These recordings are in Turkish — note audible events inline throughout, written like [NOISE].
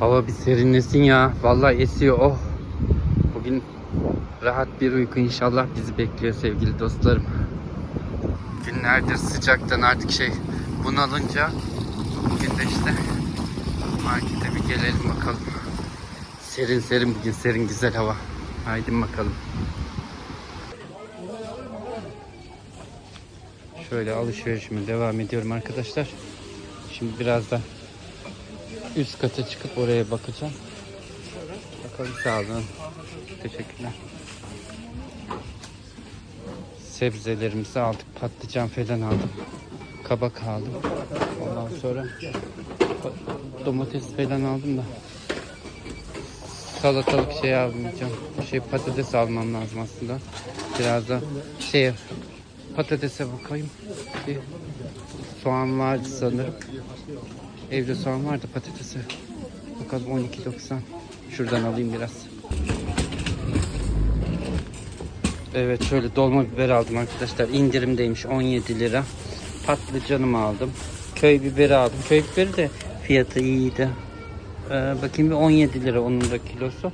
Hava bir serinlesin ya. Vallahi esiyor. Oh. Bugün rahat bir uyku inşallah bizi bekliyor sevgili dostlarım. Günlerdir sıcaktan artık şey bunalınca bugün de işte markete bir gelelim bakalım. Serin serin bugün serin güzel hava. Haydi bakalım. Şöyle alışverişime devam ediyorum arkadaşlar. Şimdi biraz da üst kata çıkıp oraya bakacağım. Bakalım sağ olun. Teşekkürler. Sebzelerimizi aldık. Patlıcan falan aldım. Kabak aldım. Ondan sonra domates falan aldım da salatalık şey almayacağım. Şey patates almam lazım aslında. Biraz da şey patatese bakayım. Bir soğan var sanırım. Evde soğan var da patatese. Bakalım 12.90. Şuradan alayım biraz. Evet şöyle dolma biber aldım arkadaşlar. İndirimdeymiş 17 lira. Patlıcanımı aldım. Köy biberi aldım. Köy biberi de fiyatı iyiydi. Ee, bakayım bir 17 lira onun da kilosu.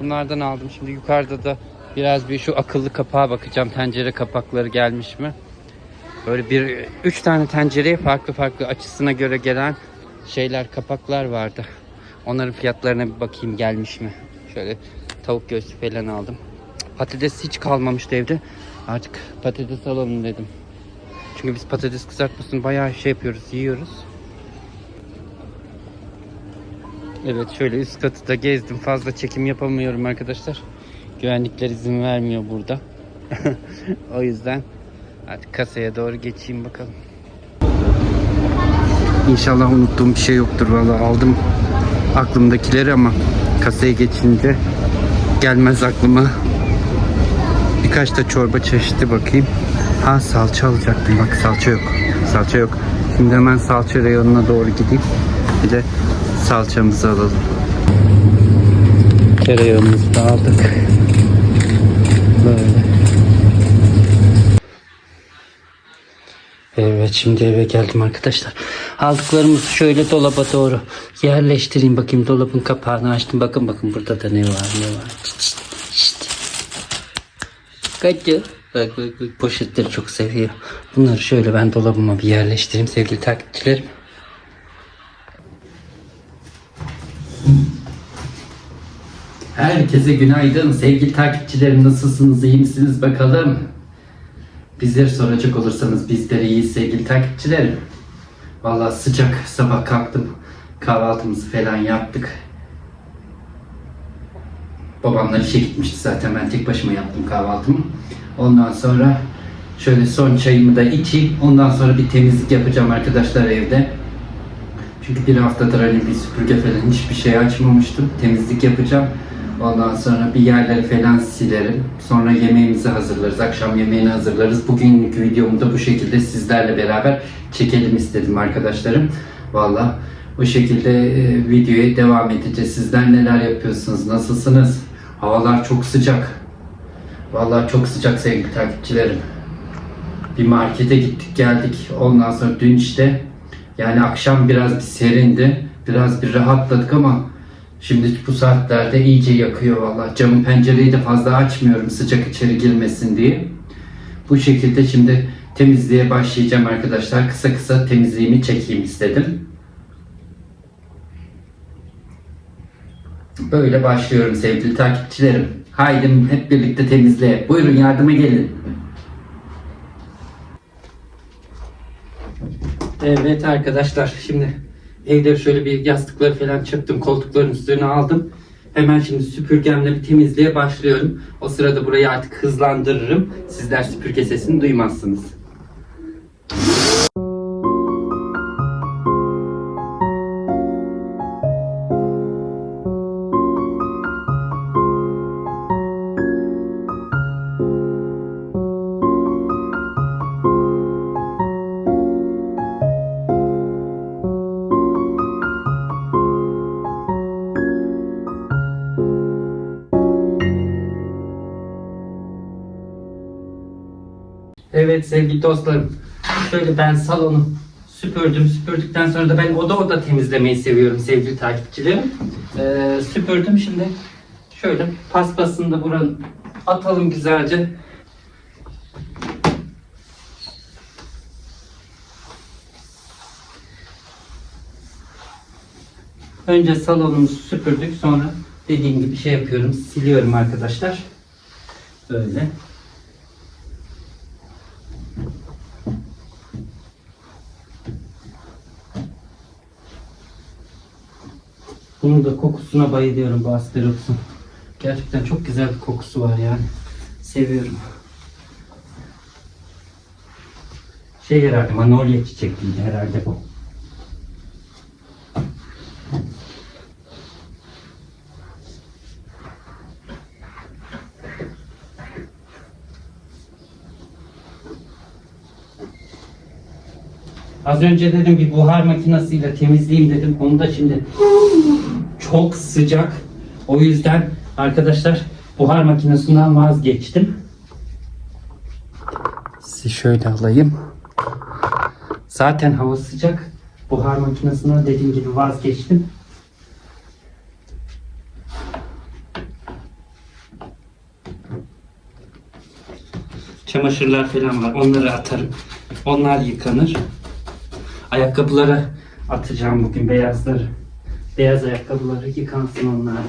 Bunlardan aldım. Şimdi yukarıda da biraz bir şu akıllı kapağa bakacağım. Tencere kapakları gelmiş mi? Böyle bir üç tane tencereye farklı farklı açısına göre gelen şeyler kapaklar vardı. Onların fiyatlarına bir bakayım gelmiş mi? Şöyle tavuk göğsü falan aldım. Patates hiç kalmamıştı evde. Artık patates alalım dedim. Çünkü biz patates kızartmasını bayağı şey yapıyoruz, yiyoruz. Evet şöyle üst katı da gezdim. Fazla çekim yapamıyorum arkadaşlar. Güvenlikler izin vermiyor burada. [LAUGHS] o yüzden artık kasaya doğru geçeyim bakalım. İnşallah unuttuğum bir şey yoktur. Vallahi aldım aklımdakileri ama kasaya geçince gelmez aklıma. Birkaç da çorba çeşidi bakayım. Ha salça alacaktım. Bak salça yok. Salça yok. Şimdi hemen salça reyonuna doğru gideyim. Bir de salçamızı alalım. Tereyağımızı da aldık. Böyle. Evet şimdi eve geldim arkadaşlar. Aldıklarımızı şöyle dolaba doğru yerleştireyim bakayım. Dolabın kapağını açtım. Bakın bakın burada da ne var ne var. Şişt, şişt. Kaçı. Bak bak bak poşetleri çok seviyor. Bunları şöyle ben dolabıma bir yerleştireyim sevgili takipçilerim. Herkese günaydın sevgili takipçilerim nasılsınız iyi misiniz bakalım. Bizleri soracak olursanız bizleri iyi sevgili takipçilerim. Vallahi sıcak sabah kalktım kahvaltımızı falan yaptık. Babamlar işe gitmişti zaten ben tek başıma yaptım kahvaltımı. Ondan sonra şöyle son çayımı da içeyim. Ondan sonra bir temizlik yapacağım arkadaşlar evde. Çünkü bir haftadır hani bir süpürge falan hiçbir şey açmamıştım. Temizlik yapacağım. Ondan sonra bir yerleri falan silerim. Sonra yemeğimizi hazırlarız. Akşam yemeğini hazırlarız. Bugünkü videomu da bu şekilde sizlerle beraber çekelim istedim arkadaşlarım. Valla bu şekilde e, videoya devam edeceğiz. Sizler neler yapıyorsunuz? Nasılsınız? Havalar çok sıcak. Vallahi çok sıcak sevgili takipçilerim. Bir markete gittik geldik. Ondan sonra dün işte yani akşam biraz bir serindi. Biraz bir rahatladık ama şimdi bu saatlerde iyice yakıyor vallahi. Camı pencereyi de fazla açmıyorum sıcak içeri girmesin diye. Bu şekilde şimdi temizliğe başlayacağım arkadaşlar. Kısa kısa temizliğimi çekeyim istedim. Böyle başlıyorum sevgili takipçilerim. Haydi hep birlikte temizle. Buyurun yardıma gelin. Evet arkadaşlar şimdi evde şöyle bir yastıkları falan çöktüm koltukların üstüne aldım. Hemen şimdi süpürgemle bir temizliğe başlıyorum. O sırada burayı artık hızlandırırım. Sizler süpürge sesini duymazsınız. Evet sevgili dostlarım. Şöyle ben salonu süpürdüm. Süpürdükten sonra da ben oda oda temizlemeyi seviyorum sevgili takipçilerim. Ee, süpürdüm şimdi. Şöyle paspasını da buranın atalım güzelce. Önce salonumuzu süpürdük. Sonra dediğim gibi şey yapıyorum. Siliyorum arkadaşlar. Böyle. Bunun da kokusuna bayılıyorum bu asperotun. Gerçekten çok güzel bir kokusu var yani. Seviyorum. Şey herhalde manolya çiçekliydi herhalde bu. Az önce dedim bir buhar makinesiyle temizleyeyim dedim. Onu da şimdi çok sıcak. O yüzden arkadaşlar buhar makinesinden vazgeçtim. Sizi şöyle alayım. Zaten hava sıcak. Buhar makinesinden dediğim gibi vazgeçtim. Çamaşırlar falan var. Onları atarım. Onlar yıkanır. Ayakkabıları atacağım bugün beyazları. Beyaz ayakkabıları yıkansın onlar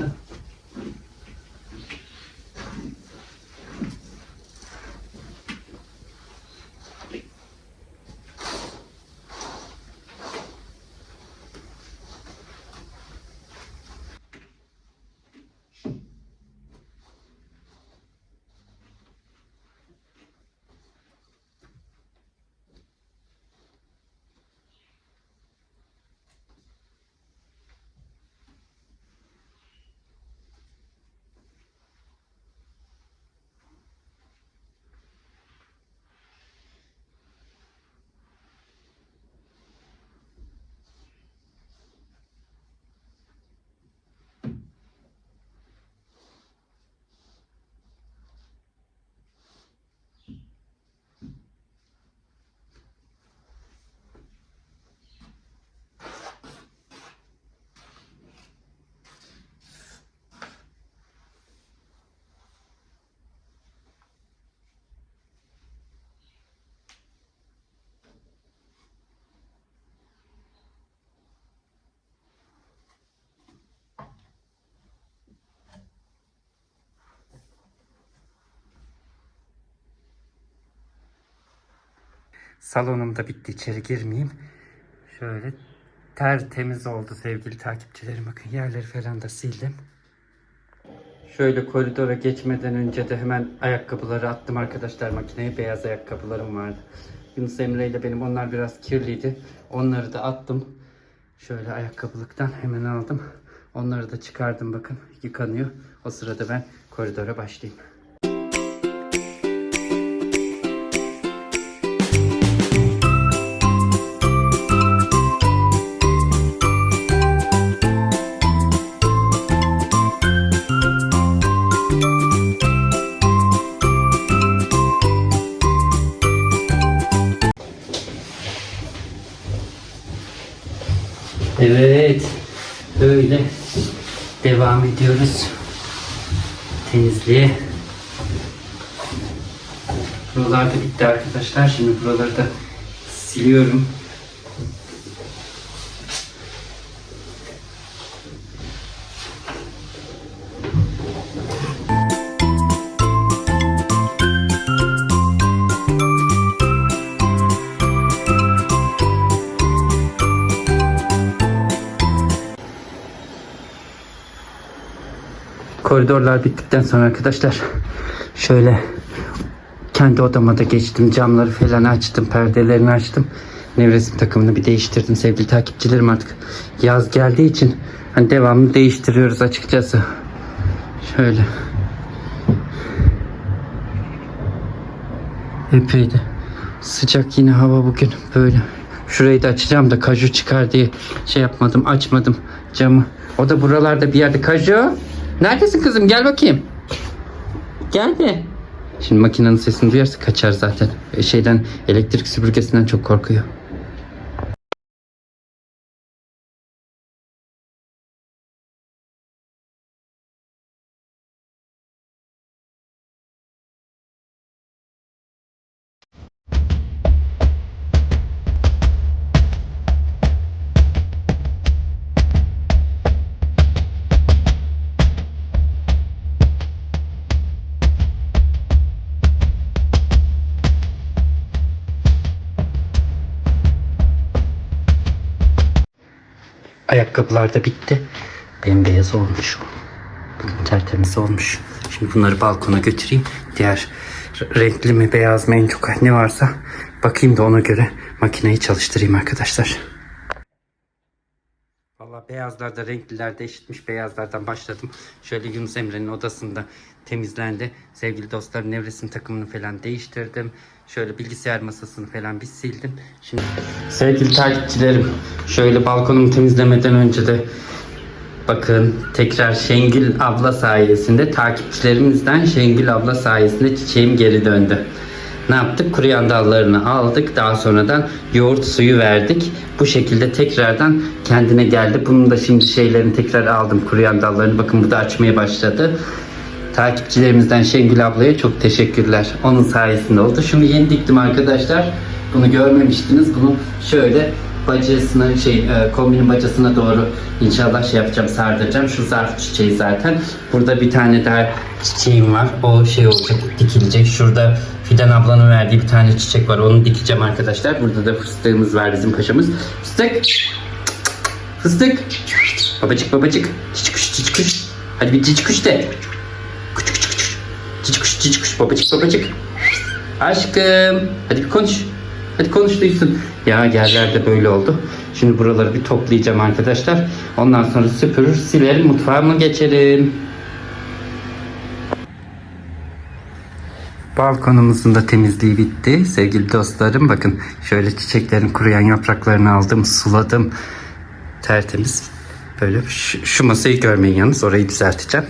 da. Salonum da bitti. içeri girmeyeyim. Şöyle tertemiz oldu sevgili takipçilerim. Bakın yerleri falan da sildim. Şöyle koridora geçmeden önce de hemen ayakkabıları attım arkadaşlar makineye. Beyaz ayakkabılarım vardı. Yunus Emre ile benim onlar biraz kirliydi. Onları da attım. Şöyle ayakkabılıktan hemen aldım. Onları da çıkardım bakın yıkanıyor. O sırada ben koridora başlayayım. Evet. Böyle devam ediyoruz. Temizliğe. Buralar da bitti arkadaşlar. Şimdi buraları da siliyorum. Koridorlar bittikten sonra arkadaşlar şöyle kendi odama da geçtim. Camları falan açtım. Perdelerini açtım. Nevresim takımını bir değiştirdim sevgili takipçilerim artık. Yaz geldiği için hani devamlı değiştiriyoruz açıkçası. Şöyle. Epey de sıcak yine hava bugün böyle. Şurayı da açacağım da kaju çıkar diye şey yapmadım açmadım camı. O da buralarda bir yerde kaju. Neredesin kızım gel bakayım. Gel de. Şimdi makinenin sesini duyarsa kaçar zaten. Şeyden elektrik süpürgesinden çok korkuyor. Ayakkabılar da bitti. Bembeyaz olmuş. Tertemiz olmuş. Şimdi bunları balkona götüreyim. Diğer renkli mi beyaz mı en çok ne varsa bakayım da ona göre makineyi çalıştırayım arkadaşlar. Valla beyazlarda renkliler de eşitmiş. Beyazlardan başladım. Şöyle Yunus Emre'nin odasında temizlendi. Sevgili dostlar nevresim takımını falan değiştirdim. Şöyle bilgisayar masasını falan bir sildim. Şimdi sevgili takipçilerim şöyle balkonumu temizlemeden önce de Bakın tekrar Şengül abla sayesinde takipçilerimizden Şengül abla sayesinde çiçeğim geri döndü. Ne yaptık? Kuruyan dallarını aldık. Daha sonradan yoğurt suyu verdik. Bu şekilde tekrardan kendine geldi. Bunun da şimdi şeylerini tekrar aldım. Kuruyan dallarını. Bakın burada açmaya başladı. Takipçilerimizden Şengül ablaya çok teşekkürler. Onun sayesinde oldu. Şunu yeni diktim arkadaşlar. Bunu görmemiştiniz. Bunu şöyle bacasına şey e, kombinin bacasına doğru inşallah şey yapacağım sardıracağım. Şu zarf çiçeği zaten. Burada bir tane daha çiçeğim var. O şey olacak dikilecek. Şurada Fidan ablanın verdiği bir tane çiçek var. Onu dikeceğim arkadaşlar. Burada da fıstığımız var bizim paşamız. Fıstık. Fıstık. Babacık babacık. Cici kuş cici kuş. Hadi bir cici kuş de. Cici kuş babacık babacık. Aşkım. Hadi bir konuş. Hadi konuş duysun. Ya yerlerde böyle oldu. Şimdi buraları bir toplayacağım arkadaşlar. Ondan sonra süpürür silerim mutfağıma geçerim. Balkonumuzun da temizliği bitti. Sevgili dostlarım bakın şöyle çiçeklerin kuruyan yapraklarını aldım, suladım. Tertemiz. Böyle şu, masayı görmeyin yalnız orayı düzelteceğim.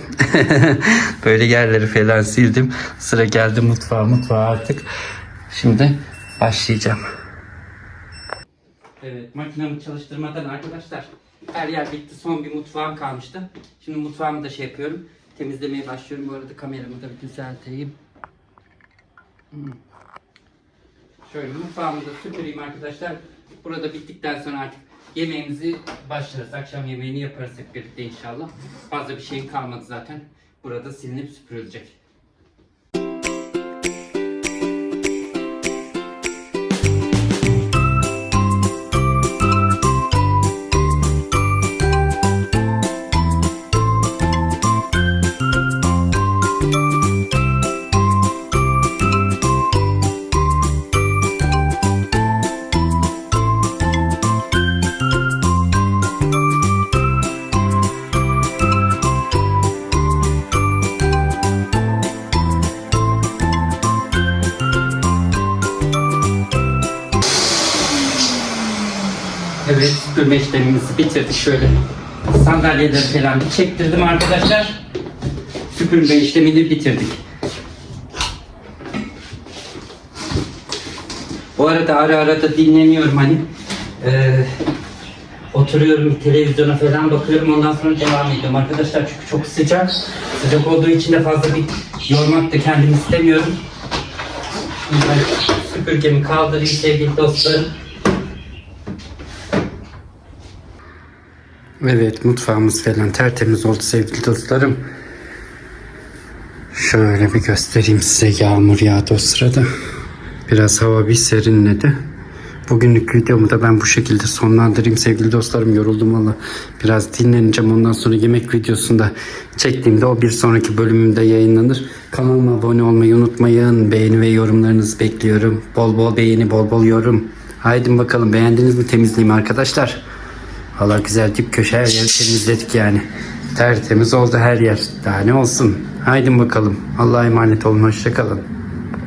[LAUGHS] Böyle yerleri falan sildim. Sıra geldi mutfağa mutfağa artık. Şimdi başlayacağım. Evet makinamı çalıştırmadan arkadaşlar her yer bitti. Son bir mutfağım kalmıştı. Şimdi mutfağımı da şey yapıyorum. Temizlemeye başlıyorum. Bu arada kameramı da bir düzelteyim. Hmm. Şöyle mutfağımı da süpüreyim arkadaşlar. Burada bittikten sonra artık yemeğimizi başlarız. Akşam yemeğini yaparız hep birlikte inşallah. Fazla bir şeyim kalmadı zaten. Burada silinip süpürülecek. Süpürme işlemimizi bitirdik şöyle. Sandalyeleri falan bir çektirdim arkadaşlar. Süpürme işlemini bitirdik. Bu arada ara ara da dinleniyorum hani. Ee, oturuyorum televizyona falan bakıyorum ondan sonra devam ediyorum arkadaşlar çünkü çok sıcak. Sıcak olduğu için de fazla bir yormak da kendimi istemiyorum. Şimdi süpürgemi kaldırayım sevgili dostlarım. Evet mutfağımız falan tertemiz oldu sevgili dostlarım. Şöyle bir göstereyim size yağmur yağdı o sırada. Biraz hava bir serinledi. Bugünlük videomu da ben bu şekilde sonlandırayım sevgili dostlarım. Yoruldum valla. Biraz dinleneceğim. Ondan sonra yemek videosunda çektiğimde o bir sonraki bölümümde yayınlanır. Kanalıma abone olmayı unutmayın. Beğeni ve yorumlarınızı bekliyorum. Bol bol beğeni, bol bol yorum. Haydi bakalım beğendiniz mi temizliğimi arkadaşlar? Valla güzel dip köşe her yeri temizledik yani. Tertemiz oldu her yer. Daha ne olsun. Haydi bakalım. Allah'a emanet olun. Hoşçakalın.